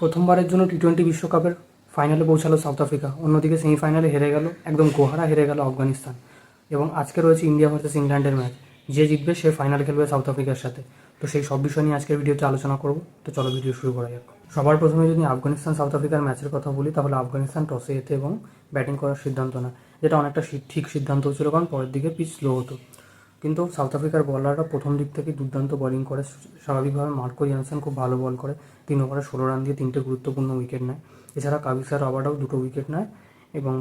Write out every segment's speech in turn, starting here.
প্রথমবারের জন্য T twenty বিশ্বকাপের ফাইনালে পৌঁছালো সাউথ আফ্রিকা অন্যদিকে সেমিফাইনালে হেরে গেল একদম গোহারা হেরে গেল আফগানিস্তান। এবং আজকে রয়েছে ইন্ডিয়া ভার্সেস ইংল্যান্ডের ম্যাচ যে জিতবে সে ফাইনাল খেলবে সাউথ আফ্রিকার সাথে। তো সেই সব বিষয় নিয়ে আজকের ভিডিওতে আলোচনা করব। তো চলো ভিডিও শুরু করা যাক। সবার প্রথমে যদি আফগানিস্তান সাউথ আফ্রিকার ম্যাচের কথা বলি, তাহলে আফগানিস্তান টসে যেতে এবং ব্যাটিং করার সিদ্ধান্ত না যেটা অনেকটা ঠিক সিদ্ধান্ত ছিল, কারণ পরের দিকে পিচ স্লো হতো। কিন্তু সাউথ আফ্রিকার বলাররা প্রথম দিক থেকে দুর্দান্ত বোলিং করে। স্বাভাবিকভাবে মার্কো জনসন খুব ভালো বল করে। তিন ওভারে ষোলো রান দিয়ে তিনটে গুরুত্বপূর্ণ উইকেট নেয়। এছাড়া কাবিসার রবার্টও দুটো উইকেট নেয় এবং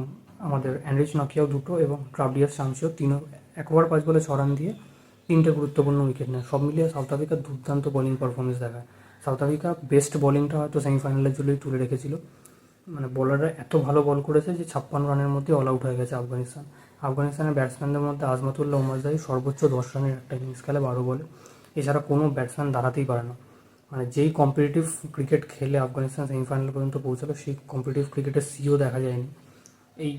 আমাদের অ্যান্ড্রিচ নকিয়াও দুটো এবং ট্রাভিয়াস শামসিও তিন এক ওভার পাঁচ বলে ছ রান দিয়ে তিনটে গুরুত্বপূর্ণ উইকেট নেয়। সব মিলিয়ে সাউথ আফ্রিকার দুর্দান্ত বোলিং পারফরমেন্স দেখায়। সাউথ আফ্রিকা বেস্ট বোলিংটা হয়তো সেমিফাইনালের জন্যই তুলে রেখেছিল। মানে বোলাররা এত ভালো বল করেছে যে ছাপ্পান্ন রানের মধ্যে অল আউট হয়ে গেছে আফগানিস্তান। আফগানিস্তানের ব্যাটসম্যানদের মধ্যে আজমাতুল্লাহ উমারজাই সর্বোচ্চ দশ রানের একটা ইনিংস খেলে, বারো বলে। এছাড়া কোনো ব্যাটসম্যান দাঁড়াতেই পারে না। মানে যেই কম্পিটিটিভ ক্রিকেট খেলে আফগানিস্তান সেমিফাইনাল পর্যন্ত পৌঁছালো, সেই কম্পিটিটিভ ক্রিকেটের সিও দেখা যায়নি এই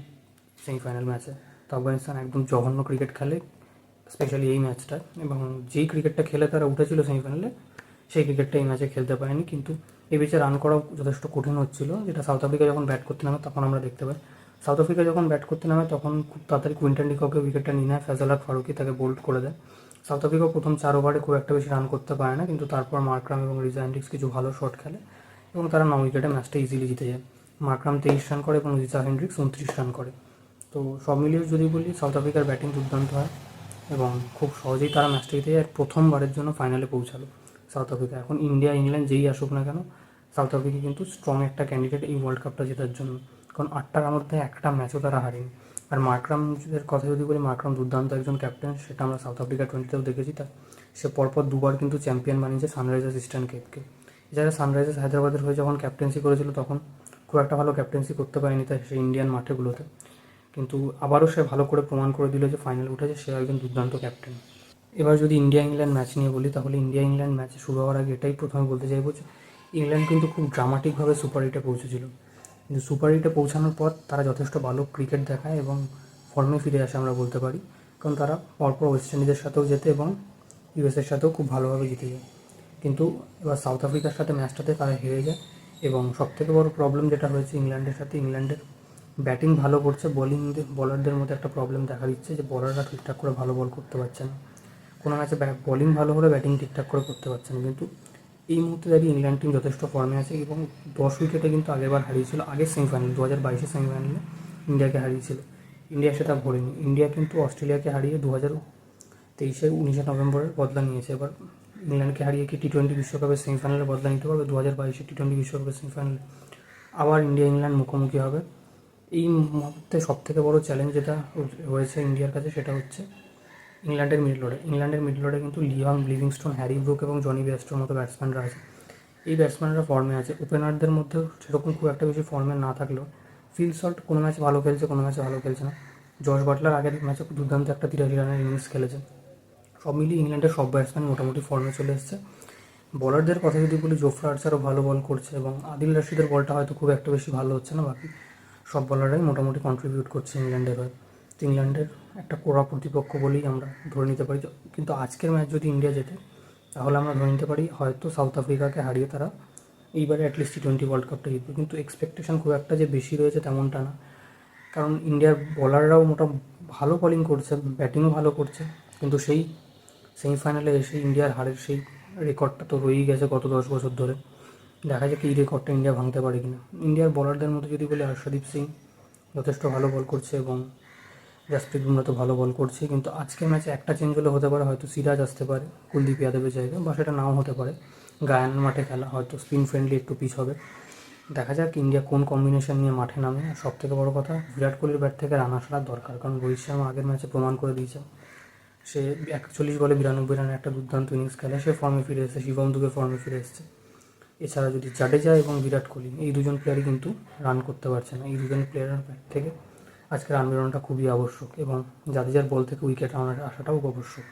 সেমিফাইনাল ম্যাচে তো আফগানিস্তান একদম জঘন্য ক্রিকেট খেলে স্পেশালি এই ম্যাচটা এবং যেই ক্রিকেটটা খেলে তারা উঠেছিল সেমিফাইনালে সেই ক্রিকেটটা এই ম্যাচে খেলতে পারেনি। কিন্তু এই ম্যাচে রান করাও যথেষ্ট কঠিন হচ্ছিল। যেটা সাউথ আফ্রিকা যখন ব্যাট করতে নামে, তখন আমরা দেখতে পাই। সাউথ আফ্রিকা যখন ব্যাট করতে নামে, তখন খুব তাড়াতাড়ি কুইন্টন ডিককে উইকেটটা নিয়ে নেয় ফেজাল হক ফারুকি তাকে বোল্ড করে দেয়। সাউথ আফ্রিকা প্রথম চার ওভারে খুব একটা বেশি রান করতে পারে না, কিন্তু তারপর মার্করাম এবং রিজা হ্যান্ড্রিক্স কিছু ভালো শট খেলে এবং তারা ন উইকেটে ম্যাচটা ইজিলি জিতে যায়। মার্করাম তেইশ রান করে এবং রিজা হ্যান্ড্রিক্স উনত্রিশ রান করে। তো সব মিলিয়ে যদি বলি সাউথ আফ্রিকার ব্যাটিং দুর্দান্ত হয় এবং খুব সহজেই তারা ম্যাচটা জিতে যায়। প্রথমবারের জন্য ফাইনালে পৌঁছালো। South Africa. এখন ইন্ডিয়া, ইংল্যান্ড যেই আসুক না কেন, সাউথ আফ্রিকা কিন্তু স্ট্রং একটা ক্যান্ডিডেট এই ওয়ার্ল্ড কাপটা জেতার জন্য। কারণ আটটার মধ্যে একটা ম্যাচও তারা হারেনি। আর মার্করামের কথা যদি বলি, মার্করাম দুর্দান্ত একজন ক্যাপ্টেন সেটা আমরা সাউথ আফ্রিকা টোয়েন্টিতেও দেখেছি তা সে পরপর দুবার কিন্তু চ্যাম্পিয়ন বানিয়েছে সানরাইজার্স ইস্টার্ন কেপকে এছাড়া সানরাইজার্স হায়দ্রাবাদের হয়ে যখন ক্যাপ্টেন্সি করেছিল তখন খুব একটা ভালো ক্যাপ্টেন্সি করতে পারেনি তাই সে ইন্ডিয়ান মাঠেগুলোতে কিন্তু আবারও সে ভালো করে প্রমাণ করে দিল যে ফাইনাল উঠেছে, সে একজন দুর্দান্ত ক্যাপ্টেন এবার যদি ইন্ডিয়া ইংল্যান্ড ম্যাচ নিয়ে বলি, তাহলে ইন্ডিয়া ইংল্যান্ড ম্যাচ শুরু হওয়ার আগে এটাই প্রথমে বলতে চাইব যে, ইংল্যান্ড কিন্তু খুব ড্রামাটিকভাবে সুপার এইটে পৌঁছেছিল। কিন্তু সুপার এইটে পৌঁছানোর পর তারা যথেষ্ট ভালো ক্রিকেট দেখায় এবং ফর্মে ফিরে আসে আমরা বলতে পারি। কারণ তারা পরপর ওয়েস্ট ইন্ডিজের সাথেও যেতে এবং ইউএসের সাথেও খুব ভালোভাবে জিতে যায়। কিন্তু এবার সাউথ আফ্রিকার সাথে ম্যাচটাতে তারা হেরে যায় এবং সবথেকে বড় প্রবলেম যেটা হয়েছে ইংল্যান্ডের সাথে, ইংল্যান্ডের ব্যাটিং ভালো করছে বোলিং বলারদের মধ্যে একটা প্রবলেম দেখা দিচ্ছে যে বলাররা ঠিকঠাক করে ভালো বল করতে পারছে না। কোনো ম্যাচে বোলিং ভালো হলে ব্যাটিং ঠিকঠাক করে করতে পারছে না। কিন্তু এই মুহূর্তে দাঁড়িয়ে ইংল্যান্ড টিম যথেষ্ট ফর্মে আছে এবং দশ উইকেটে কিন্তু আগেরবার হারিয়েছিল, আগের সেমিফাইনাল দু হাজার বাইশের সেমিফাইনালে ইন্ডিয়াকে হারিয়েছিল। ইন্ডিয়া সেটা ভরেনি ইন্ডিয়া কিন্তু অস্ট্রেলিয়াকে হারিয়ে দু হাজার তেইশে, উনিশে নভেম্বরের বদলা নিয়েছে। এবার ইংল্যান্ডকে হারিয়ে কি টি টোয়েন্টি বিশ্বকাপের সেমিফাইনালে বদলা নিতে পারবে? দু হাজার বাইশে টি টোয়েন্টি বিশ্বকাপের সেমিফাইনালে আবার ইন্ডিয়া, ইংল্যান্ড মুখোমুখি হবে। এই মুহূর্তে সব থেকে বড় চ্যালেঞ্জ যেটা হয়েছে ইন্ডিয়ার কাছে সেটা হচ্ছে ইংল্যান্ডের মিডল অর্ডার, ইংল্যান্ডের মিডল অর্ডারে কিন্তু লিওয়াং, লিভিংস্টোন, হ্যারি ব্রুক এবং জনি বেস্টোর মতো ব্যাটসম্যানরা আছে। এই ব্যাটসম্যানরা ফর্মে আছে। ওপেনারদের মধ্যেও সেরকম খুব একটা বেশি ফর্মে না থাকলেও ফিল শট কোনো ম্যাচে ভালো খেলছে, কোনো ম্যাচে ভালো খেলছে না। জর্জ বাটলার আগের ম্যাচে দুর্দান্ত একটা তিরাশি রানের ইনিংস খেলেছে। সব মিলিয়ে ইংল্যান্ডের সব ব্যাটসম্যান মোটামুটি ফর্মে চলে এসছে। বলারদের কথা যদি বলি জোফরা আর্চারও ভালো বল করছে এবং আদিল রাশিদের বলটা হয়তো খুব একটা বেশি ভালো হচ্ছে না, বাকি সব বলাররাই মোটামুটি কন্ট্রিবিউট করছে ইংল্যান্ডের হয়ে। ইংল্যান্ডের একটা কোড়া প্রতিপক্ষ বলেই আমরা ধরে নিতে পারি। কিন্তু আজকের ম্যাচ যদি ইন্ডিয়া জেতে, তাহলে আমরা ধরে নিতে পারি হয়তো সাউথ আফ্রিকাকে হারিয়ে তারা এইবারে অ্যাটলিস্ট টি টোয়েন্টি ওয়ার্ল্ড কাপটা জিতবে। কিন্তু এক্সপেকটেশন খুব একটা যে বেশি রয়েছে তেমনটা না। কারণ ইন্ডিয়ার বলাররাও মোটা ভালো বলিং করছে ব্যাটিংও ভালো করছে। কিন্তু সেই সেমিফাইনালে এসে ইন্ডিয়ার হারের সেই রেকর্ডটা তো রয়েই গেছে গত দশ বছর ধরে। দেখা যাক এই রেকর্ডটা ইন্ডিয়া ভাঙতে পারে কিনা। ইন্ডিয়ার বলারদের মধ্যে যদি বলি হর্ষদীপ সিং, যথেষ্ট ভালো বল করছে এবং জাসপ্রীত বুমরা তো ভালো বল করছে, কিন্তু আজকের ম্যাচে একটা চেঞ্জ হলে হতে পারে, হয়তো সিরাজ আসতে পারে কুলদীপ যাদবের জায়গায় বা সেটা নাও হতে পারে। গায়ানের মাঠে খেলা, হয়তো স্পিন ফ্রেন্ডলি একটু পিচ হবে। দেখা যাক ইন্ডিয়া কোন কম্বিনেশন নিয়ে মাঠে নামে। সব থেকে বড় কথা, বিরাট কোহলির ব্যাট থেকে রান আসার দরকার, কারণ রোহিত শর্মা আগের ম্যাচে প্রমাণ করে দিয়েছে। সে একচল্লিশ বলে বিরানব্বই রানের একটা দুর্দান্ত ইনিংস খেলে, সে ফর্মে ফিরে এসেছে, শিবম দুবে ফর্মে ফিরে এসেছে। এছাড়া যদি জাডেজা এবং বিরাট কোহলি, এই দুজন প্লেয়ারই কিন্তু রান করতে পারছে না। এই দুজন প্লেয়ারের ব্যাট থেকে আজকে রান বেরোনোটা খুবই আবশ্যক এবং জাদেজার বল থেকে উইকেট আসাটাও আবশ্যক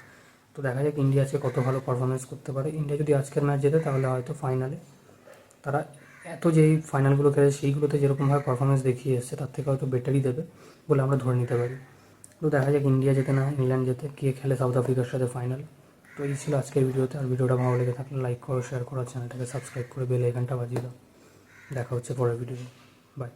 তো দেখা যাক ইন্ডিয়া কত ভালো পারফরমেন্স করতে পারে। ইন্ডিয়া যদি আজকের ম্যাচ জেতে তাহলে হয়তো ফাইনালে তারা এত যেই ফাইনালগুলো খেলে সেইগুলোতে যেরকমভাবে পারফরমেন্স দেখিয়ে এসছে তার থেকে হয়তো বেটারই দেবে বলে আমরা ধরে নিতে পারি। তো দেখা যাক ইন্ডিয়া যেতে না ইংল্যান্ড যেতে কে খেলে সাউথ আফ্রিকার সাথে ফাইনাল তো এই ছিল আজকের ভিডিওতে। আর ভিডিওটা ভালো লেগে থাকলে লাইক করো শেয়ার করো চ্যানেলটাকে সাবস্ক্রাইব করে বেল আইকনটা বাজিয়ে দাও। দেখা হচ্ছে পরের ভিডিও বাই